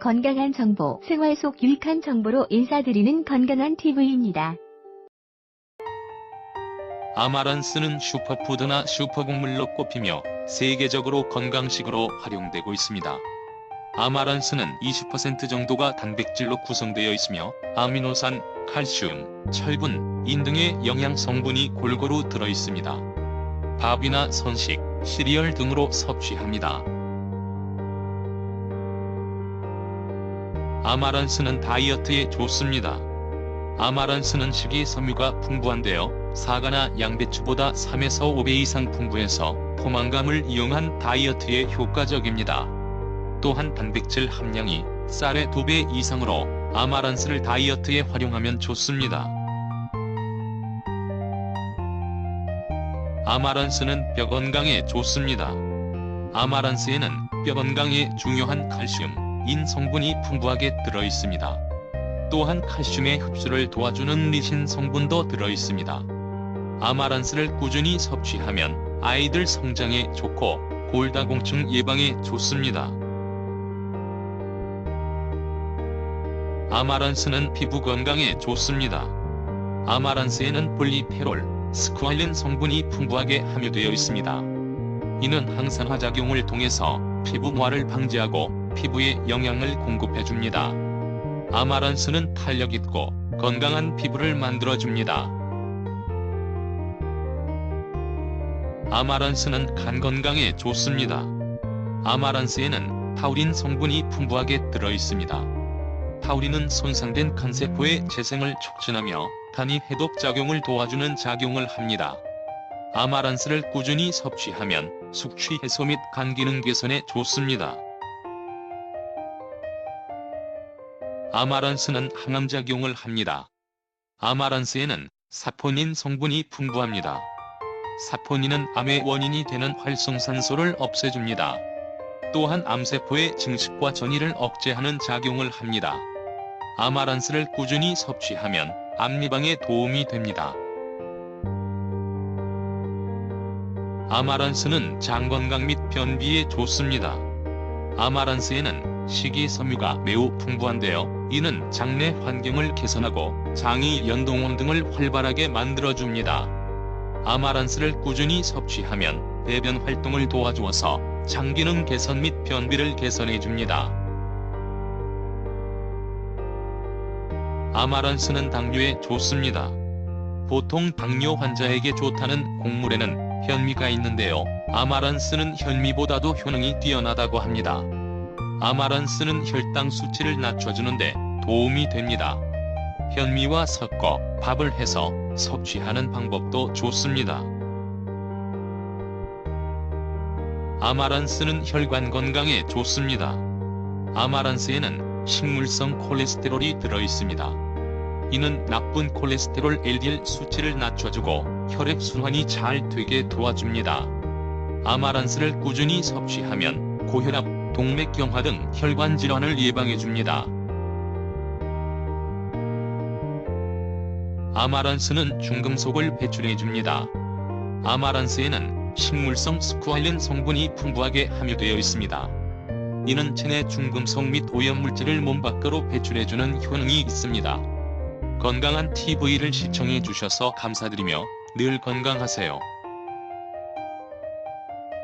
건강한 정보, 생활 속 유익한 정보로 인사드리는 건강한 TV입니다. 아마란스는 슈퍼푸드나 슈퍼곡물로 꼽히며 세계적으로 건강식으로 활용되고 있습니다. 아마란스는 20% 정도가 단백질로 구성되어 있으며 아미노산, 칼슘, 철분, 인 등의 영양 성분이 골고루 들어 있습니다. 밥이나 선식, 시리얼 등으로 섭취합니다. 아마란스는 다이어트에 좋습니다. 아마란스는 식이 섬유가 풍부한데요. 사과나 양배추보다 3에서 5배 이상 풍부해서 포만감을 이용한 다이어트에 효과적입니다. 또한 단백질 함량이 쌀의 2배 이상으로 아마란스를 다이어트에 활용하면 좋습니다. 아마란스는 뼈 건강에 좋습니다. 아마란스에는 뼈 건강에 중요한 칼슘, 인 성분이 풍부하게 들어 있습니다. 또한 칼슘의 흡수를 도와주는 리신 성분도 들어 있습니다. 아마란스를 꾸준히 섭취하면 아이들 성장에 좋고 골다공증 예방에 좋습니다. 아마란스는 피부 건강에 좋습니다. 아마란스에는 폴리페롤, 스쿠알린 성분이 풍부하게 함유되어 있습니다. 이는 항산화 작용을 통해서 피부노화를 방지하고 피부에 영양을 공급해줍니다. 아마란스는 탄력 있고 건강한 피부를 만들어줍니다. 아마란스는 간 건강에 좋습니다. 아마란스에는 타우린 성분이 풍부하게 들어 있습니다. 타우린은 손상된 간세포의 재생을 촉진하며 간이 해독 작용을 도와주는 작용을 합니다. 아마란스를 꾸준히 섭취하면 숙취 해소 및 간 기능 개선에 좋습니다. 아마란스는 항암작용을 합니다. 아마란스에는 사포닌 성분이 풍부합니다. 사포닌은 암의 원인이 되는 활성산소를 없애줍니다. 또한 암세포의 증식과 전이를 억제하는 작용을 합니다. 아마란스를 꾸준히 섭취하면 암 예방에 도움이 됩니다. 아마란스는 장 건강 및 변비에 좋습니다. 아마란스에는 식이섬유가 매우 풍부한데요. 이는 장내 환경을 개선하고 장이 연동원 등을 활발하게 만들어줍니다. 아마란스를 꾸준히 섭취하면 배변 활동을 도와주어서 장 기능 개선 및 변비를 개선해줍니다. 아마란스는 당뇨에 좋습니다. 보통 당뇨 환자에게 좋다는 곡물에는 현미가 있는데요. 아마란스는 현미보다도 효능이 뛰어나다고 합니다. 아마란스는 혈당 수치를 낮춰주는데 도움이 됩니다. 현미와 섞어 밥을 해서 섭취하는 방법도 좋습니다. 아마란스는 혈관 건강에 좋습니다. 아마란스에는 식물성 콜레스테롤이 들어있습니다. 이는 나쁜 콜레스테롤 LDL 수치를 낮춰주고 혈액순환이 잘 되게 도와줍니다. 아마란스를 꾸준히 섭취하면 고혈압, 동맥경화 등 혈관 질환을 예방해줍니다. 아마란스는 중금속을 배출해줍니다. 아마란스에는 식물성 스쿠알린 성분이 풍부하게 함유되어 있습니다. 이는 체내 중금속 및 오염물질을 몸 밖으로 배출해주는 효능이 있습니다. 건강한 TV를 시청해 주셔서 감사드리며 늘 건강하세요.